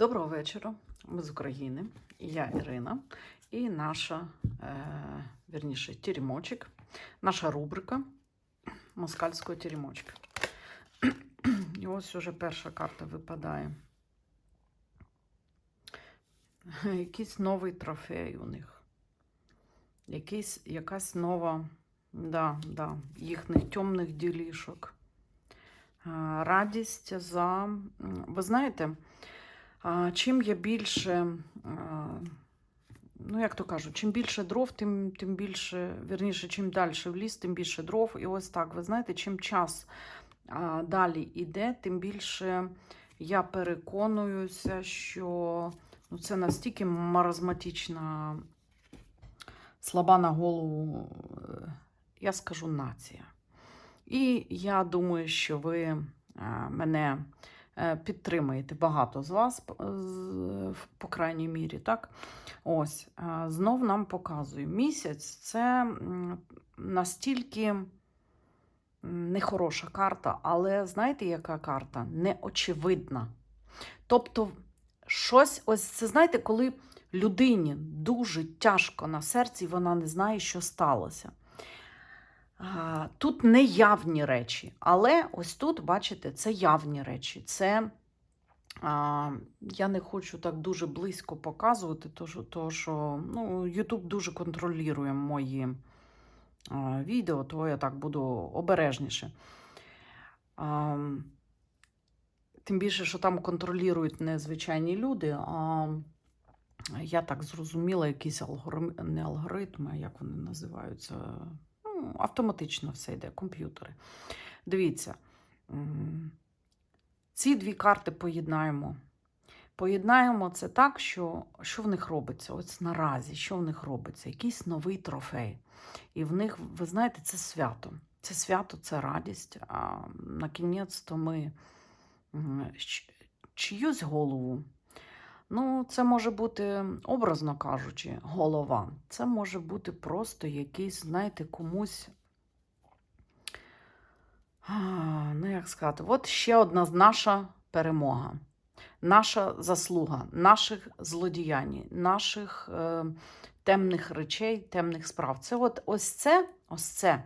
Доброго вечора. Ми з України. Я Ірина і наша, е, вірніше, тірімочок, наша рубрика москальського тірімочка. І ось уже перша карта випадає. Якийсь новий трофей у них. Якийсь, якась нова, да, да, їхніх темних ділішок. Е, Радість за, ви знаєте, Чим я більше, ну як то кажуть, чим більше дров, тим, тим більше, вірніше, чим далі в ліс, тим більше дров. І ось так, ви знаєте, чим час далі йде, тим більше я переконуюся, що ну, це настільки маразматична, слаба на голову, е, я скажу, нація. І я думаю, що ви е, мене підтримаєте багато з вас, по крайній мірі, так? Ось, е, знов нам показує. Місяць це настільки нехороша карта, але знаєте, яка карта? Неочевидна. Тобто, щось, ось це знаєте, коли людині дуже тяжко на серці, вона не знає, що сталося. Тут не явні речі, але ось тут, бачите, це явні речі. Це я не хочу так дуже близько показувати, то що, ну, YouTube дуже контролює мої відео, то я так буду обережніше. Тим більше, що там контролюють не звичайні люди, а я так зрозуміла, якісь алгоритми, не алгоритми, як вони називаються. Ну, автоматично все йде, комп'ютери. Дивіться, ці дві карти поєднаємо. Поєднаємо це так, що, що в них робиться? Ось наразі, що в них робиться? Якийсь новий трофей. І в них, ви знаєте, це свято. Це свято, це радість. А на кінець то ми чиюсь голову. Ну, це може бути, образно кажучи, голова. Це може бути просто якийсь, знаєте, комусь. Ну, як сказати, от ще одна наша перемога, наша заслуга, наших злодіянь, наших е, темних речей, темних справ. Це от ось це, ось це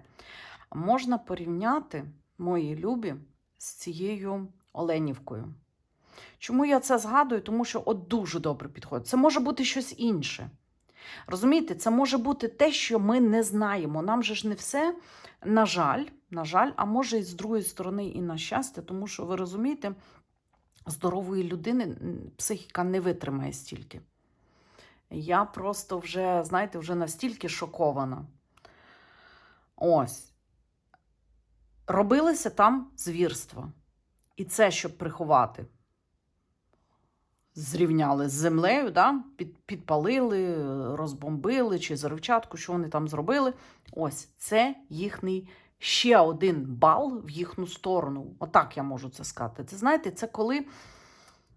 можна порівняти, мої любі, з цією Оленівкою. Чому я це згадую? Тому що от дуже добре підходить. Це може бути щось інше. Розумієте, це може бути те, що ми не знаємо. Нам же ж не все, на жаль, на жаль, а може і з другої сторони, і на щастя, тому що ви розумієте, здорової людини психіка не витримає стільки. Я просто вже, знаєте, вже настільки шокована. Ось. Робилися там звірства. І це, щоб приховати зрівняли з землею, да? Під, підпалили, розбомбили чи заривчатку, що вони там зробили. Ось це їхній ще один бал в їхню сторону. Отак я можу це сказати. Це знаєте, це коли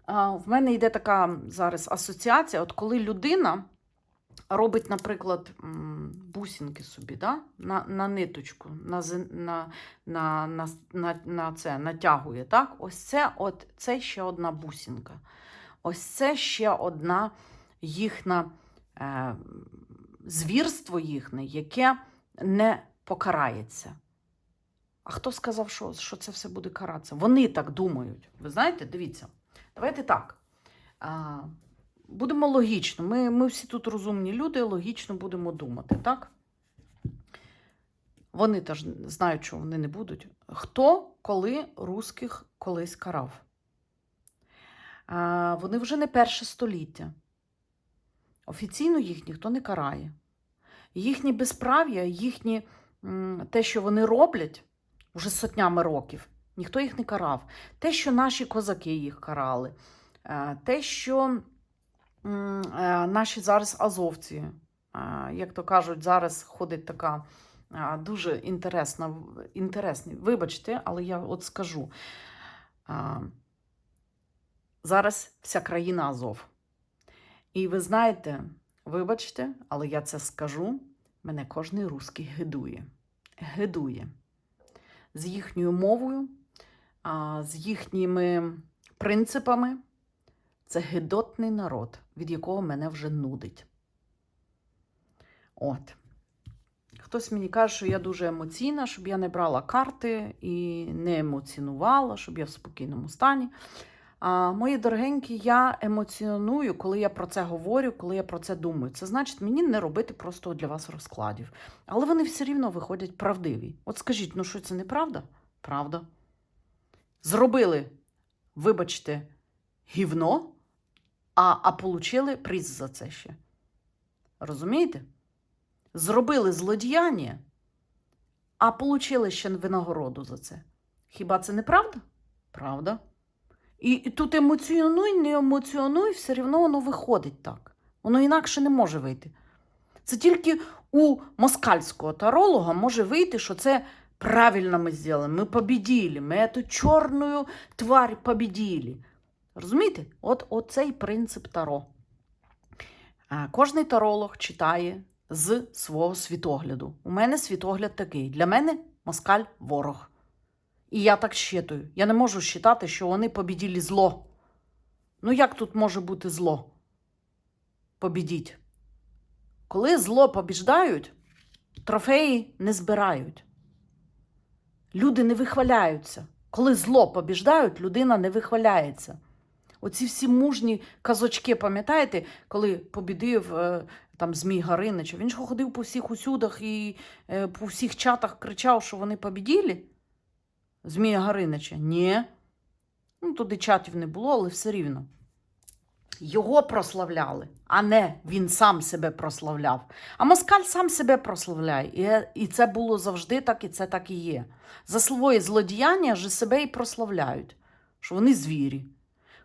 а, в мене йде така зараз асоціація, от коли людина робить, наприклад, м, бусинки собі, да? на, на ниточку, на, на, на, на, на, це натягує. Так? Ось це, от, це ще одна бусинка. Ось це ще одна їхня е, звірство їхнє, яке не покарається. А хто сказав, що, що це все буде каратися? Вони так думають. Ви знаєте, дивіться, давайте так. А, будемо логічно. Ми, ми всі тут розумні люди, логічно будемо думати, так? Вони теж знають, що вони не будуть. Хто коли русських колись карав? Вони вже не перше століття. Офіційно їх ніхто не карає. Їхні безправ'я, їхні, те, що вони роблять вже сотнями років, ніхто їх не карав. Те, що наші козаки їх карали, е, те, що е, наші зараз азовці, е, як то кажуть, зараз ходить така дуже інтересна, інтересний. Вибачте, але я от скажу. Зараз вся країна Азов. І ви знаєте, вибачте, але я це скажу, мене кожний русський гидує. Гидує. З їхньою мовою, з їхніми принципами, Це гидотний народ, від якого мене вже нудить. От. Хтось мені каже, що я дуже емоційна, щоб я не брала карти і не емоціонувала, щоб я в спокійному стані. А, мої дорогенькі, я емоціоную, коли я про це говорю, коли я про це думаю. Це значить мені не робити просто для вас розкладів. Але вони все рівно виходять правдиві. От скажіть, ну що це неправда? Правда. Зробили, вибачте, гівно, а, а получили приз за це ще. Розумієте? Зробили злодіяння, а получили ще винагороду за це. Хіба це не правда? І тут емоціонуй, не емоціонуй, все рівно воно виходить так. Воно інакше не може вийти. Це тільки у москальського таролога може вийти, що це правильно ми зробили, ми побіділи, ми эту чорну тварь побіділи. Розумієте? От оцей принцип таро. Кожний таролог читає з свого світогляду. У мене світогляд такий. Для мене москаль ворог. І я так щитую. Я не можу считати, що вони побіділи зло. Ну як тут може бути зло? Побідіть. Коли зло побіждають, трофеї не збирають. Люди не вихваляються. Коли зло побіждають, людина не вихваляється. Оці всі мужні казочки, пам'ятаєте, коли побідив е, там Змій Гаринич, він ж ходив по всіх усюдах і е, по всіх чатах кричав, що вони побіділи? Змія Гаринича? Ні. Ну, туди чатів не було, але все рівно. Його прославляли, а не він сам себе прославляв. А москаль сам себе прославляє. І, це було завжди так, і це так і є. За своє злодіяння ж себе і прославляють, що вони звірі.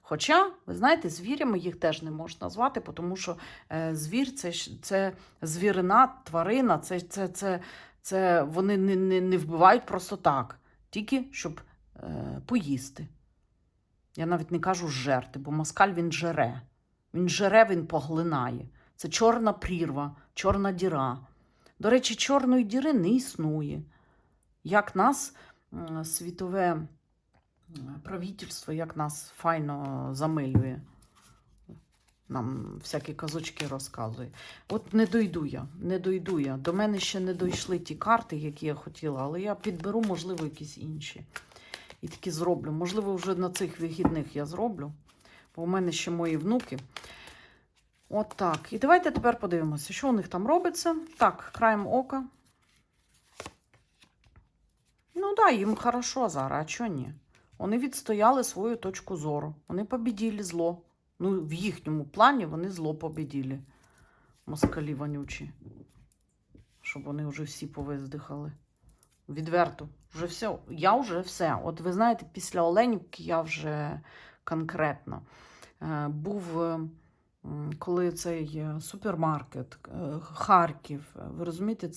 Хоча, ви знаєте, звірями їх теж не можна назвати, тому що е, звір це, це звірина, тварина, це, це, це, це вони не, не, не вбивають просто так, тільки щоб е, поїсти. Я навіть не кажу жерти, бо москаль він жере. Він жере, він поглинає. Це чорна прірва, чорна діра. До речі, чорної діри не існує. Як нас світове правительство, як нас файно замилює. Нам всякі казочки розказує. От не дойду я, не дойду я. До мене ще не дійшли ті карти, які я хотіла, але я підберу, можливо, якісь інші. І такі зроблю. Можливо, вже на цих вихідних я зроблю, бо у мене ще мої внуки. От так. І давайте тепер подивимося, що у них там робиться. Так, краєм ока. Ну да, їм хорошо зараз, а чого ні? Вони відстояли свою точку зору. Вони побіділи зло. Ну, в їхньому плані вони зло побіділи. Москалі вонючі. Щоб вони вже всі повиздихали. Відверто. Вже все. Я вже все. От ви знаєте, після Оленівки я вже конкретно. Е, був, е, коли цей е, супермаркет, Харків, ви розумієте,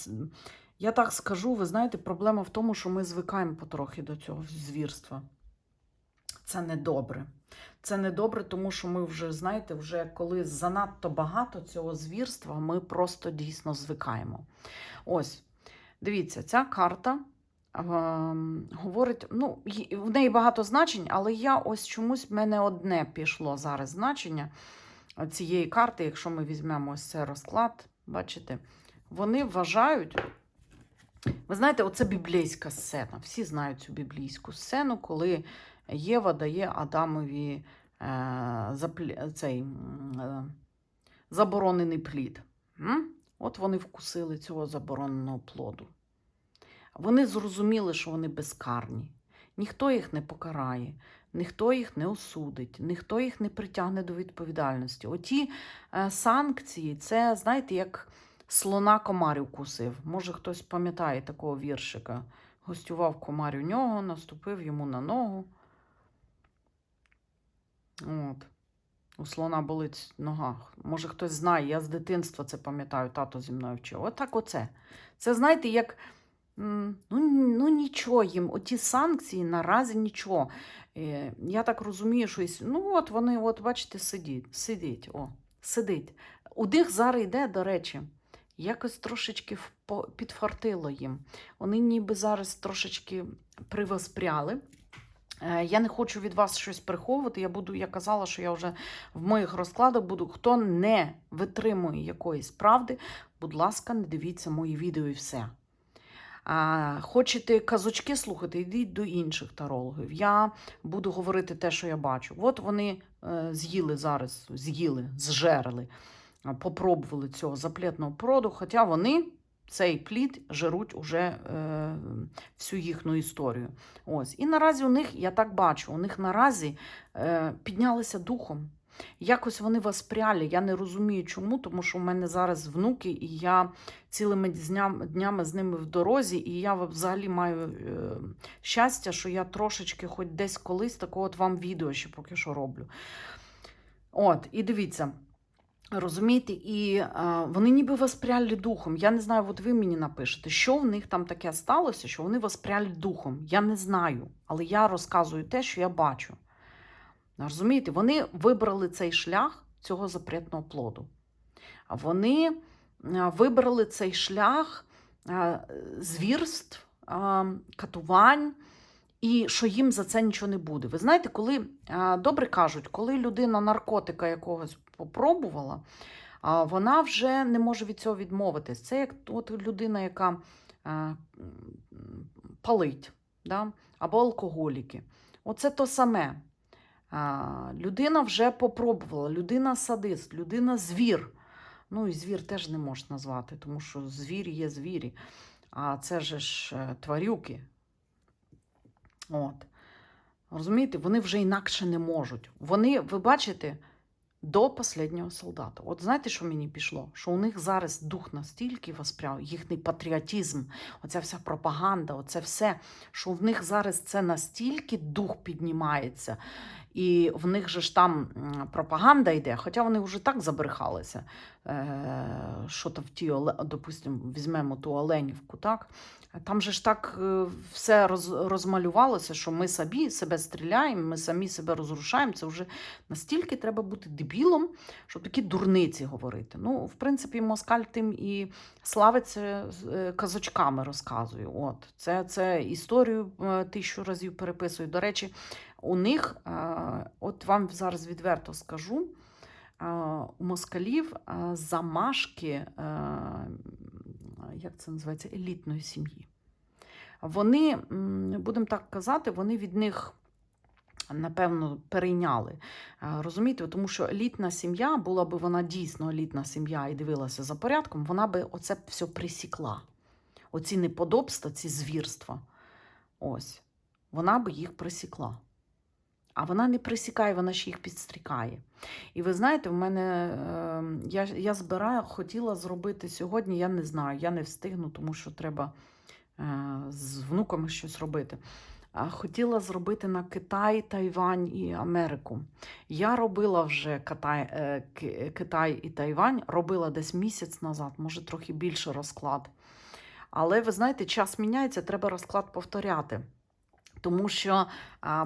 я так скажу, ви знаєте, проблема в тому, що ми звикаємо потрохи до цього звірства. Це недобре. Це недобре, тому що ми вже, знаєте, вже коли занадто багато цього звірства, ми просто дійсно звикаємо. Ось, дивіться, ця карта ем, говорить, ну, в неї багато значень, але я ось чомусь в мене одне пішло зараз значення цієї карти, якщо ми візьмемо ось цей розклад, бачите, вони вважають. Ви знаєте, оце біблійська сцена. Всі знають цю біблійську сцену, коли Єва дає Адамові е, заплі- цей е, заборонений плід. М? От вони вкусили цього забороненого плоду. Вони зрозуміли, що вони безкарні. Ніхто їх не покарає, ніхто їх не осудить, ніхто їх не притягне до відповідальності. Оті е, санкції, це, знаєте, як слона комар укусив. Може, хтось пам'ятає такого віршика. Гостював комар у нього, наступив йому на ногу. От. У слона болить нога. Може, хтось знає, я з дитинства це пам'ятаю, тато зі мною вчив. Отак оце. Це, знаєте, як. Ну, ну нічого їм, оті санкції наразі нічого. Е, я так розумію, що ну от вони, от бачите, сидять, сидять, о, сидить. У них зараз йде, до речі, якось трошечки підфартило їм. Вони ніби зараз трошечки привоспряли. Е, Я не хочу від вас щось приховувати. Я буду, я казала, що я вже в моїх розкладах буду. Хто не витримує якоїсь правди, будь ласка, не дивіться мої відео і все. А, хочете казочки слухати, йдіть до інших тарологів. Я буду говорити те, що я бачу. От вони е, з'їли зараз, з'їли, зжерли, попробували цього заплетного проду, хоча вони цей плід жируть уже е, всю їхню історію. Ось. І наразі у них, я так бачу, у них наразі е, піднялися духом. Якось вони воспряли. Я не розумію, чому, тому що у мене зараз внуки, і я цілими днями, днями з ними в дорозі, і я взагалі маю е, щастя, що я трошечки, хоч десь колись, такого от вам відео ще поки що роблю. От, і дивіться. Розумієте, і е, вони ніби воспряли духом. Я не знаю, от ви мені напишете, що в них там таке сталося, що вони воспряли духом. Я не знаю, але я розказую те, що я бачу. Розумієте, вони вибрали цей шлях цього запретного плоду. Вони вибрали цей шлях звірств, катувань, і що їм за це нічого не буде. Ви знаєте, коли добре кажуть, коли людина наркотика якогось попробувала, вона вже не може від цього відмовитись. Це як от людина, яка палить, да? або алкоголіки. Оце то саме. Людина вже попробувала, людина садист, людина звір. Ну і звір теж не можна назвати, тому що звірі є звірі, а це ж е, тварюки. От. Розумієте, вони вже інакше не можуть. Вони, ви бачите, до останнього солдата. От знаєте, що мені пішло? Що у них зараз дух настільки воспряв, їхній патріотизм, оця вся пропаганда, оце все, що в них зараз це настільки дух піднімається, і в них же ж там пропаганда йде, хоча вони вже так забрехалися. Е, що то в ті, допустимо, візьмемо ту Оленівку, так? Там же ж так е, все роз, розмалювалося, що ми самі себе стріляємо, ми самі себе розрушаємо. Це вже настільки треба бути дебілом, щоб такі дурниці говорити. Ну, в принципі, москаль тим і славиться е, казочками, розказую. От. Це, це історію тисячу разів переписую. До речі, у них, е, от вам зараз відверто скажу, е, у москалів е, замашки, як це називається, елітної сім'ї. Вони, будемо так казати, вони від них. Напевно, перейняли. Розумієте, тому що елітна сім'я, була би вона дійсно елітна сім'я і дивилася за порядком, вона би оце все присікла. Оці неподобства, ці звірства. Ось. Вона би їх присікла. А вона не присікає, вона ще їх підстрікає. І ви знаєте, в мене е, я, я збираю, хотіла зробити сьогодні, я не знаю, я не встигну, тому що треба е, з внуками щось робити. Хотіла зробити на Китай, Тайвань і Америку. Я робила вже Китай, е, Китай і Тайвань, робила десь місяць назад, може трохи більше розклад. Але ви знаєте, час міняється, треба розклад повторяти. Тому що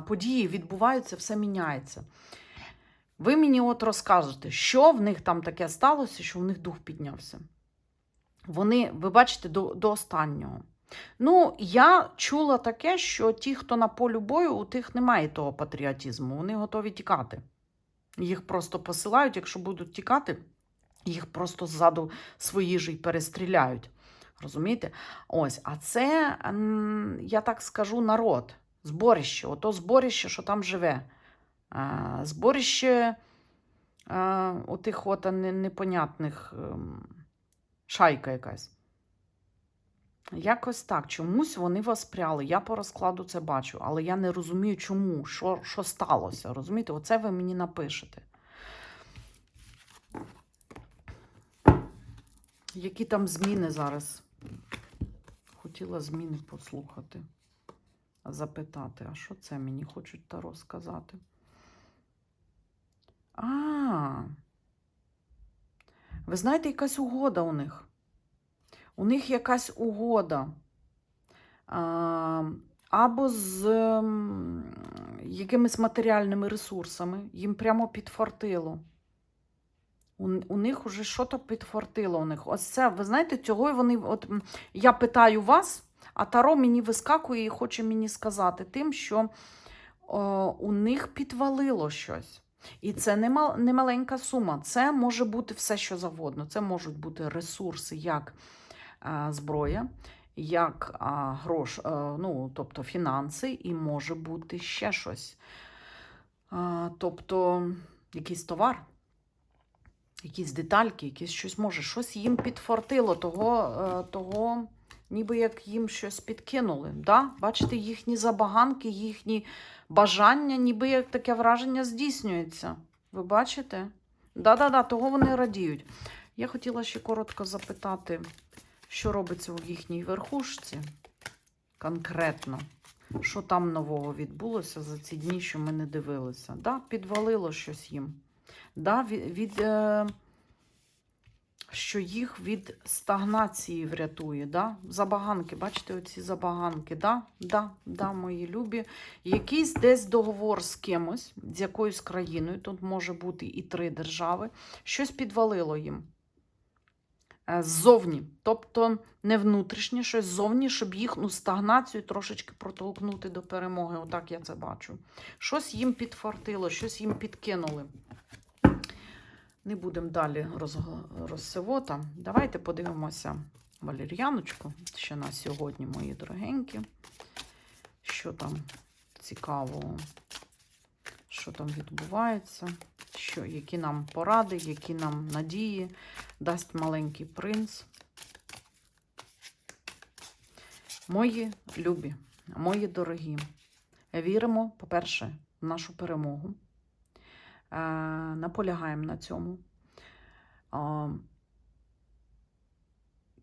події відбуваються, все міняється. Ви мені от розкажете, що в них там таке сталося, що в них дух піднявся. Вони, ви бачите, до, до останнього. Ну, я чула таке, що ті, хто на полю бою, у тих немає того патріотизму, вони готові тікати. Їх просто посилають, якщо будуть тікати, їх просто ззаду свої ж і перестріляють. Розумієте? Ось, а це, я так скажу, народ, зборище, ото зборище, що там живе. А, зборище а, отих от не- непонятних ем, шайка якась. Якось так. Чомусь вони воспряли. Я по розкладу це бачу, але я не розумію, чому, що, що сталося. Розумієте, оце ви мені напишете. Які там зміни зараз? Хотіла зміни послухати, запитати, а що це мені хочуть та розказати? А, ви знаєте, якась угода у них. У них якась угода. Або з якимись матеріальними ресурсами. Їм прямо підфартило. У, у них уже що то підфартило у них. Ось це, ви знаєте, цього вони. От я питаю вас, а Таро мені вискакує і хоче мені сказати тим, що о, у них підвалило щось. І це не, мал, не маленька сума. Це може бути все, що завгодно. Це можуть бути ресурси, як е, зброя, як е, грош, е, ну, тобто фінанси, і може бути ще щось. Е, тобто якийсь товар, якісь детальки, якісь щось може, щось їм підфартило, того, е, того ніби як їм щось підкинули. Да? Бачите, їхні забаганки, їхні бажання, ніби як таке враження здійснюється. Ви бачите? Да-да-да, того вони радіють. Я хотіла ще коротко запитати, що робиться у їхній верхушці конкретно. Що там нового відбулося за ці дні, що ми не дивилися? Да, підвалило щось їм. Да, від, від, е, що їх від стагнації врятує. Да? Забаганки, бачите, оці забаганки. Да, да, да, мої любі. Якийсь десь договор з кимось, з якоюсь країною, тут може бути і три держави, щось підвалило їм. Е, Ззовні, тобто не внутрішнє, щось ззовні, щоб їхню стагнацію трошечки протолкнути до перемоги. Отак я це бачу. Щось їм підфартило, щось їм підкинули. Не будемо далі роз, розсивота. Давайте подивимося валер'яночку ще на сьогодні, мої дорогенькі. Що там цікавого, що там відбувається, що, які нам поради, які нам надії дасть маленький принц. Мої любі, мої дорогі, віримо, по-перше, в нашу перемогу. Е, наполягаємо на цьому.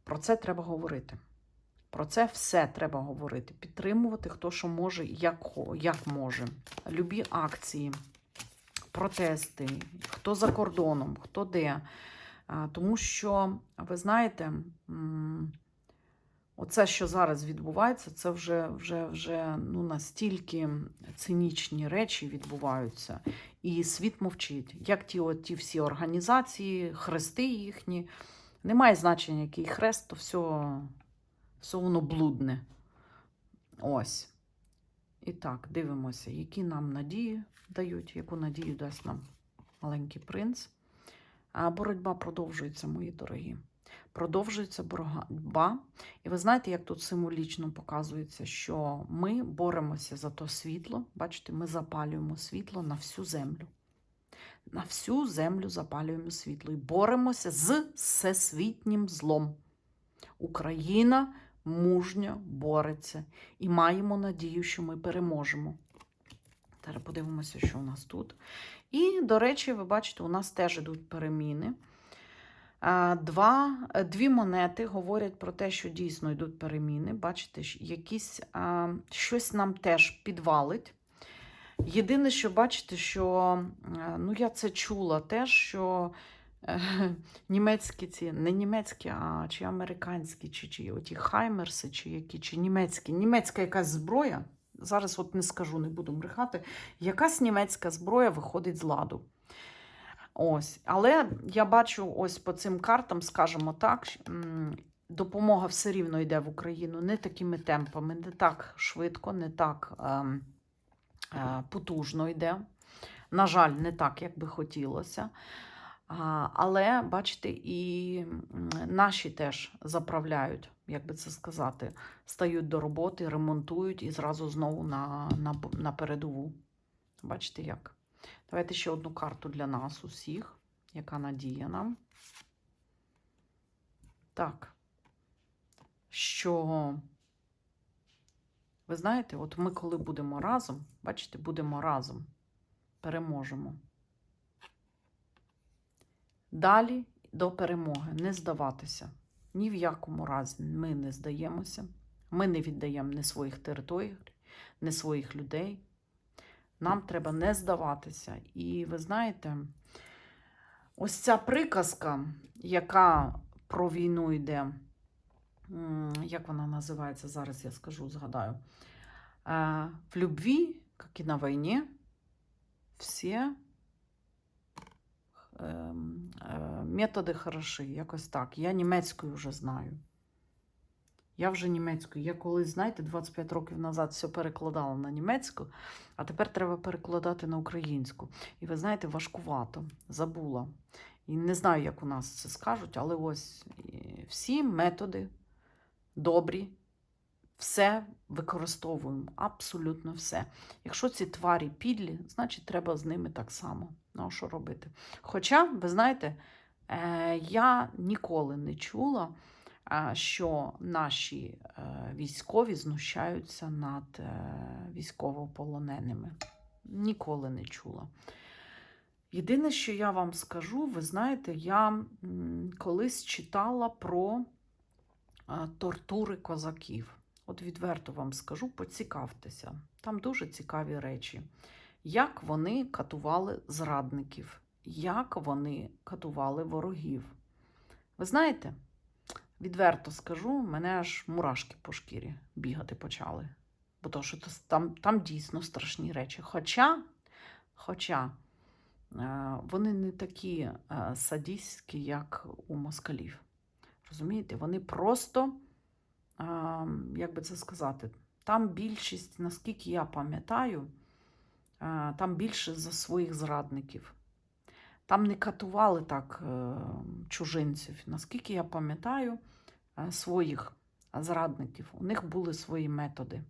Про це треба говорити. Про це все треба говорити. Підтримувати, хто що може, як, як може. Любі акції, протести, хто за кордоном, хто де. Тому що, ви знаєте, оце, що зараз відбувається, це вже, вже, вже ну, настільки цинічні речі відбуваються. І світ мовчить. Як ті, от, ті всі організації, хрести їхні. Немає значення, який хрест, то все, все воно блудне. Ось. І так, дивимося, які нам надії дають, яку надію дасть нам маленький принц. А боротьба продовжується, мої дорогі. Продовжується боротьба. І ви знаєте, як тут символічно показується, що ми боремося за то світло. Бачите, ми запалюємо світло на всю землю. На всю землю запалюємо світло і боремося з всесвітнім злом. Україна мужньо бореться і маємо надію, що ми переможемо. Зараз подивимося, що у нас тут. І, до речі, ви бачите, у нас теж ідуть переміни. Два, е, дві монети говорять про те, що дійсно йдуть переміни. Бачите, якісь, щось нам теж підвалить. Єдине, що бачите, що е, ну, я це чула теж, що е, німецькі ці, не німецькі, а чи американські, чи, чи оті хаймерси, чи які, чи німецькі, німецька якась зброя. Зараз от не скажу, не буду брехати. Якась німецька зброя виходить з ладу. Ось. Але я бачу ось по цим картам, скажімо так, допомога все рівно йде в Україну не такими темпами, не так швидко, не так ем, е, потужно йде. На жаль, не так, як би хотілося. Але, бачите, і наші теж заправляють, як би це сказати, стають до роботи, ремонтують і зразу знову на, на, на передову. Бачите як? Давайте ще одну карту для нас усіх, яка надія нам. Так. Що, ви знаєте, от ми коли будемо разом, бачите, будемо разом, переможемо. Далі до перемоги, не здаватися. Ні в якому разі ми не здаємося. Ми не віддаємо ні своїх територій, ні своїх людей. Нам треба не здаватися. І ви знаєте, ось ця приказка, яка про війну йде, як вона називається, зараз я скажу, згадаю. Е, В любві, як і на війні, всі ем, е, методи хороші, якось так. Я німецькою вже знаю. Я вже німецькою. Я колись, знаєте, 25 років назад все перекладала на німецьку, а тепер треба перекладати на українську. І ви знаєте, важкувато, забула. І не знаю, як у нас це скажуть, але ось всі методи добрі, все використовуємо, абсолютно все. Якщо ці тварі підлі, значить треба з ними так само. Ну, що робити? Хоча, ви знаєте, е, я ніколи не чула, що наші е, військові знущаються над е, військовополоненими. Ніколи не чула. Єдине, що я вам скажу, ви знаєте, я колись читала про е, тортури козаків. От відверто вам скажу, поцікавтеся. Там дуже цікаві речі. Як вони катували зрадників, як вони катували ворогів. Ви знаєте, відверто скажу, мене аж мурашки по шкірі бігати почали. Бо то, що там, там дійсно страшні речі. Хоча, хоча е, вони не такі е, садистські, як у москалів. Розумієте, вони просто, е, як би це сказати, там більшість, наскільки я пам'ятаю, там більше за своїх зрадників. Там не катували так е, чужинців. Наскільки я пам'ятаю, е, своїх зрадників. У них були свої методи.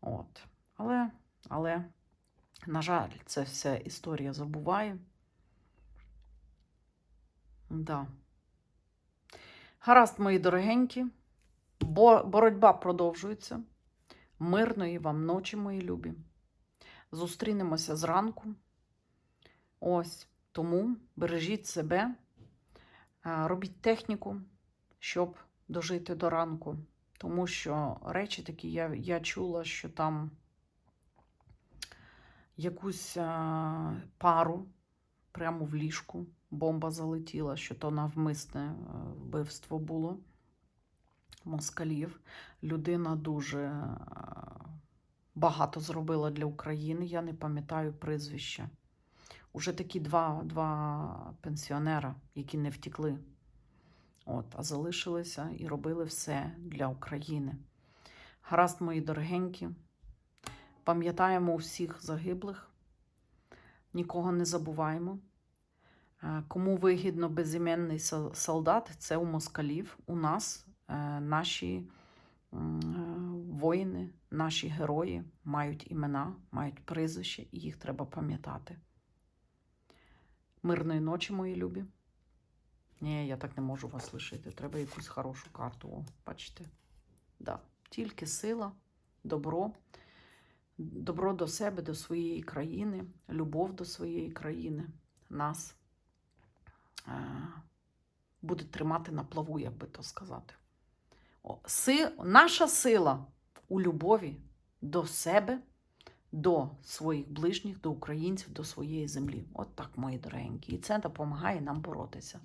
От. Але, але, на жаль, це все історія забуває. Да. Гаразд, мої дорогенькі. Бо боротьба продовжується. Мирної вам ночі, мої любі. Зустрінемося зранку. Ось тому бережіть себе, робіть техніку, щоб дожити до ранку. Тому що речі такі, я, я чула, що там якусь а, пару прямо в ліжку бомба залетіла, що то навмисне е, вбивство було москалів. Людина дуже е, багато зробила для України. Я не пам'ятаю прізвища. Уже такі два, два пенсіонера, які не втікли, От, а залишилися і робили все для України. Гаразд, мої дорогенькі, пам'ятаємо усіх загиблих, нікого не забуваємо. Е, Кому вигідно безіменний солдат, це у москалів, у нас е, наші е, воїни, наші герої мають імена, мають прізвище, і їх треба пам'ятати. Мирної ночі, мої любі. Ні, я так не можу вас лишити. Треба якусь хорошу карту. О, бачите? Да. Тільки сила, добро, добро до себе, до своєї країни, любов до своєї країни нас е, буде тримати на плаву, як би то сказати. О, си, наша сила у любові до себе, до своїх ближніх, до українців, до своєї землі. От так, мої дорогенькі. І це допомагає нам боротися.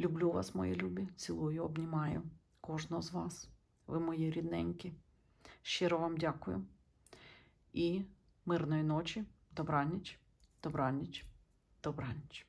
Люблю вас, мої любі, цілую, обнімаю кожного з вас. Ви мої рідненькі. Щиро вам дякую. І мирної ночі, добраніч, добраніч, добраніч.